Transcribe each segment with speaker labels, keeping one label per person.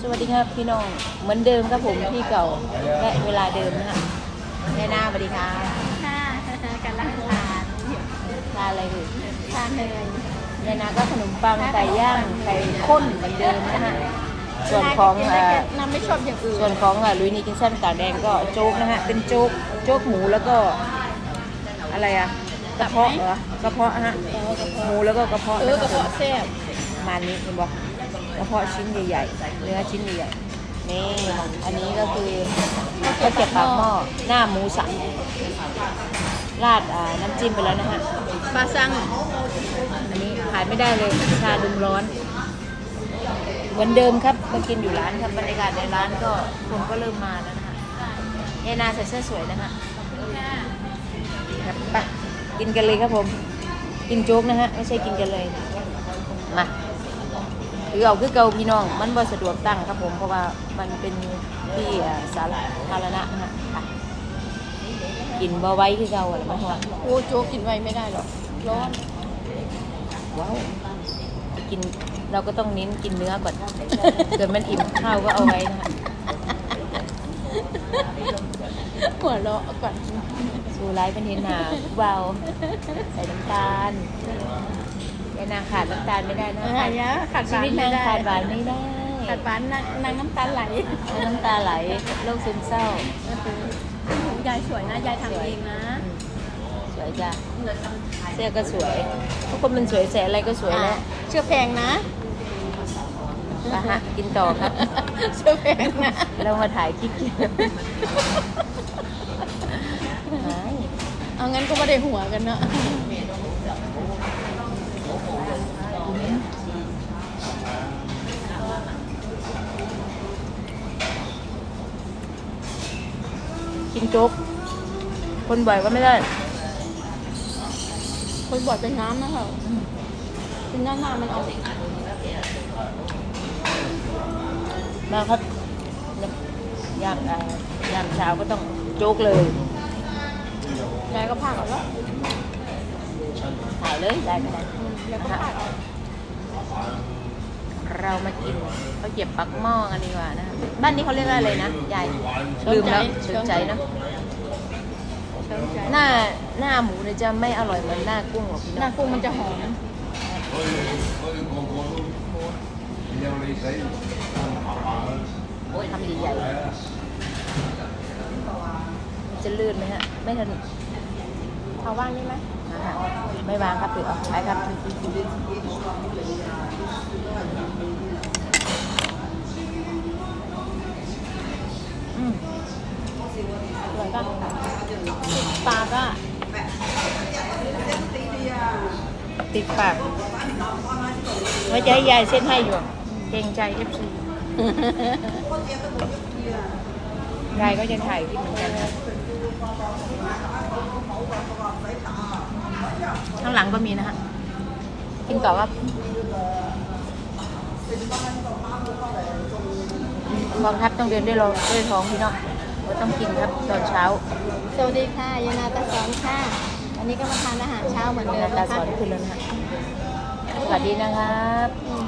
Speaker 1: สวัสดีครับพี่น้องเหมือนเดิมครับผมที่เก่าและเวลาเดิมนะฮะแม่นาสวัสดีค่ะ
Speaker 2: ค่ะกำลังทาน
Speaker 1: ทานอะไรอยู่
Speaker 2: ทานเลย
Speaker 1: แม่นาก็ขนมปังไก่ย่างไก่ข้นเหมือนเดิมนะฮะส่วนของเอ่อ
Speaker 2: น้ำไม่ชอบอย่างอื่น
Speaker 1: ส่วนของลุยนี่กินแซ่บกากแดงก็โจ๊กนะฮะเป็นโจ๊กโจ๊กหมูแล้วก็อะไรอะกระเพาะเหรอกระเพาะฮะหมูแล้วก็กระเพาะ
Speaker 2: เอ
Speaker 1: นะ
Speaker 2: อก
Speaker 1: ค
Speaker 2: ระ
Speaker 1: รับผม
Speaker 2: เพาะแซ่บ
Speaker 1: ประมาณนี้คุณบอก กระเพาะชิ้นใหญ่ๆ เนื้อชิ้นใหญ่ๆ นี่ อันนี้ก็คือข้าวเกรี๊ยวปากหม้อหน้าหมูสันราดอ่าน้ำจิ้มไปแล้วนะฮะ
Speaker 2: ปลาซัง
Speaker 1: อันนี้ขายไม่ได้เลย ชาดุมร้อน เหมือนเดิมครับมากินอยู่ร้านครับบรรยากาศในร้านก็คนก็เริ่มมาแล้วนะคะเอนาใส่เสื้อสวยนะฮะครับไปกินกันเลยครับผม กินโจ๊กนะฮะ ไม่ใช่กินกันเลย มา คือเอาคือเกาพี่น้อง มันบ่สะดวกตั้งครับผมเพราะว่ามันเป็นที่อ่าสาธารณะนะฮะอะกินบ่ไว้คือเกาอะไรมาหอด
Speaker 2: โอ้โจ๊กกินไว้ไม่ได้หรอกร้อน
Speaker 1: ว้าวกินเราก็ต้องเน้นกินเนื้อก่อนเกิดมันอิ่มข้าวก็เอาไว้นะคะ
Speaker 2: หัวเราะก่อน
Speaker 1: สูไลฟ์เป็นเห็นหนาเบาใส่น้ำตาล ยายนางขาดน้ำตาลไม่ได้นะ
Speaker 2: อะไรเงี้ยขาดห
Speaker 1: ชี
Speaker 2: วาน
Speaker 1: วิต
Speaker 2: ไม่
Speaker 1: นาง
Speaker 2: ได้
Speaker 1: ขาดหวานไม่ได้
Speaker 2: ขาดหวานนางนางน้ำตาไหล
Speaker 1: น้ำตาไหลโรคซึมเศร้า
Speaker 2: ยายสวยนะยายทำเองนะ
Speaker 1: สวยจ้ะเสื้อก็สวยทุกคนมันสวยแสอะไรก็สวยแล้ว
Speaker 2: เชื่อแพงนะ
Speaker 1: นะฮะกินต่อครับ
Speaker 2: เชื่อแพงนะ
Speaker 1: เรามาถ่ายคลิปกันหาย
Speaker 2: เอางั้นก็ไม่ได้หัวกันเนอะ
Speaker 1: กินโจ๊ก คนบ่อยก็ไม่ได้
Speaker 2: คนบอดเป็นน้ำนะคะเป็นหน้าหน้ามันออก
Speaker 1: มาครับยามอ่ายามเช้าก็ต้องโจ๊กเลย
Speaker 2: ยายก็พากเอาแล้ว
Speaker 1: ถ่ายเลยได้ไม่ได้
Speaker 2: ยายก็พากเอา
Speaker 1: เรามากินข้าวเกรี๊ยวปักหม้อกันดีกว่านะบ้านนี้เขาเรียกว่าอะไรนะยายลืมแล้วเชิงใจเนอะหน้าหน้าหมูเนี่ยจะไม่อร่อยเหมือนหน้ากุ้งหรอกพี่
Speaker 2: ห
Speaker 1: น้
Speaker 2: น้ากุ้งมันจะหอม
Speaker 1: โอ้ยทำใหญ่ๆจะลื่นไหมฮะ ไม่ทัน
Speaker 2: เอาว่างได้ไหม
Speaker 1: นะคะไม่วางครับถือเอาไปครับอืม
Speaker 2: เหมือนกันปลาก็
Speaker 1: ติดปากไว้จะให้ยายเส้นให้อยู่เกรงใจเอฟซียายก็จะถ่ายคลิปเหมือนกันนะ ข้างหลังก็มีนะฮะกินต่อครับกองทัพต้องเดินด้วยรองด้วยท้องพี่น้องก็ต้องกินครับตอนเช้า
Speaker 2: สวัสดีค่ะยานาตาสอนค่ะวันนี้ก็มาทานอาหารเช้าเหมือนเดิ
Speaker 1: เว
Speaker 2: ม
Speaker 1: ลาตา
Speaker 2: นะ
Speaker 1: ส
Speaker 2: คะ
Speaker 1: อนขึ้นแล้วนะฮะสวัสดีนะครับ
Speaker 2: อืม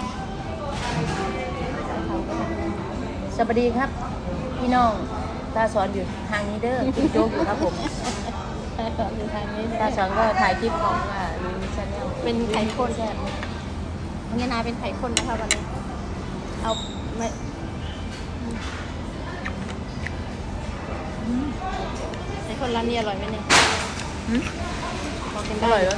Speaker 1: สวัสดีครับ พี่น้องตาสอนอยู่ทางนี้เด้อกินโจ๊กอยู่ครับผม
Speaker 2: ตา สอนอยู่ทางนี้
Speaker 1: ตาสอนก็ถ่ายคลิปของอ่าลุงชาแนล
Speaker 2: เป็นไข่ข้น
Speaker 1: แซ่บ
Speaker 2: ยานาเป็นไข่ข้นนะคะวันนี้ เอาไม่ไข่ข้นร้านนี้อร่อยไหมเนี่ย
Speaker 1: หืม
Speaker 2: พอกิน
Speaker 1: อ
Speaker 2: ได้
Speaker 1: ร่อยเหรอ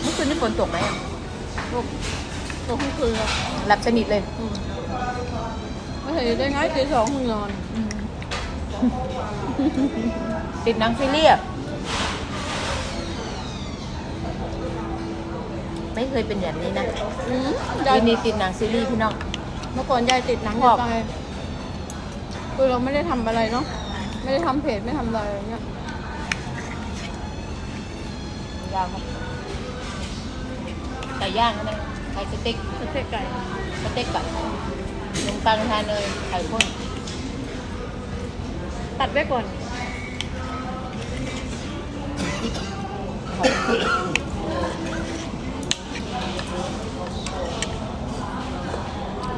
Speaker 1: เมื่อคืนนี่ฝนตกไหมอะ
Speaker 2: ลูกตัวขึ้นคือ
Speaker 1: หลับสนิทเลย
Speaker 2: ไม่เคยได้ง่ายตีสองมึงนอน
Speaker 1: ติดหนังซีรีส์อะไม่เคยเป็นแบบนี้นะ
Speaker 2: อืม
Speaker 1: ยายา
Speaker 2: ย
Speaker 1: มีติดหนังซีรีส์พี่น้อง
Speaker 2: เมื่อก่อนยายติดหนัง
Speaker 1: บอก
Speaker 2: จะตายคือเราไม่ได้ทำอะไรเนาะ ไม่ได้ทำเพจไม่ทำอะไรอย่างเงี้ย
Speaker 1: ยาวครับไก่ย่างนะไก่สเต็ก
Speaker 2: สเต็กไก่
Speaker 1: สเต็กไก่ขนมปังทานเลยไข่ข้น
Speaker 2: ตัดไว้ก่อน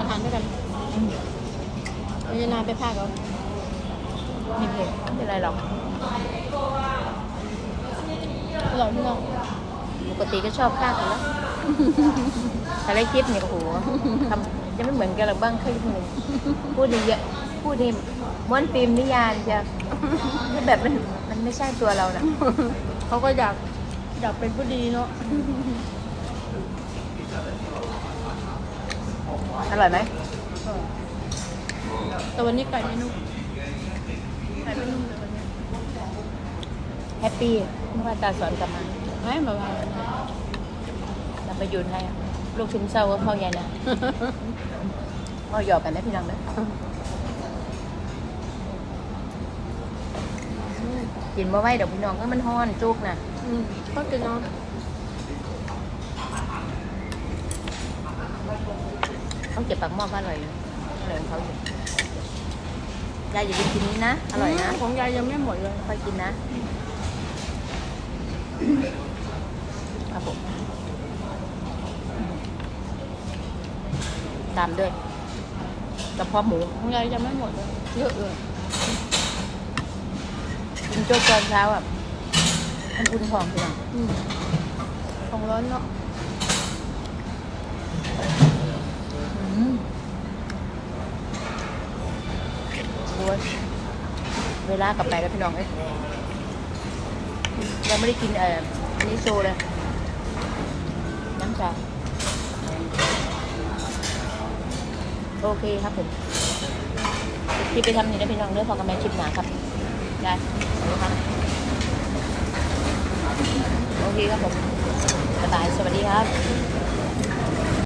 Speaker 1: หอม
Speaker 2: ด้วยกัน
Speaker 1: อืม
Speaker 2: เอายานาไปพากเอา
Speaker 1: ไม่เผ็ดไม่เป็นไรหรอก
Speaker 2: อร่อยพี่น้อง
Speaker 1: ปกติก็ชอบข้าวกันแล้วแต่ละคลิปเนี่ยโอ้โหทำจะไม่เหมือนกันหรอกบ้างคลิปหนึ่งพูดดีเยอะ พูดดีม้วนฟิล์มนิยานจะนี่แบบมันมันไม่ใช่ตัวเรานะ
Speaker 2: เขาก็อยากอยากเป็นผู้ดีเนาะ
Speaker 1: อร่อยไหม
Speaker 2: แต่วันนี้ไก่ไม่นุ่มไก่ไม่นุ่มเลยวันนี้
Speaker 1: แฮปปี้เมื่อวานตาสอนกลับมา
Speaker 2: ไม่แบบว่า
Speaker 1: เราไปยูนให้อะลูกชุมเศร้าก็เข้าใหญ่นะพ่อหยอกกันนะพี่น้องนะ กินมาไหวเดี๋ยวพี่น้องก็มันฮ้อนจุกนะ
Speaker 2: อืมก็กินเนาะ
Speaker 1: เขาเก็บปากหม้อก็อร่อยนะอร่อยของเขาอยู่ยายอย่าลืมกินนี้นะ อร่อยนะ
Speaker 2: ของยายยังไม่หมดเลย
Speaker 1: ค่อยกินนะ ครับผม ตามด้วยกระเพาะหมู
Speaker 2: ของยายยังไม่หมดเลยเยอะเลย
Speaker 1: กินโจ๊กตอนเช้าอะมันอุ่นท้องพี่น้อง
Speaker 2: อืมของร้อนเนาะ
Speaker 1: อืมโอ้ยเวลากลับไปแล้วพี่น้องเอ้ยยังไม่ได้กินเอ่ออันนี้โชว์เลย น้ำชาโอเคครับผมที่ไปทำนี่นะพี่น้องเนื้อพอกับแม่ชิปหนาครับ ได้ขอบคุณครับโอเคครับผมกระต่ายสวัสดีครับ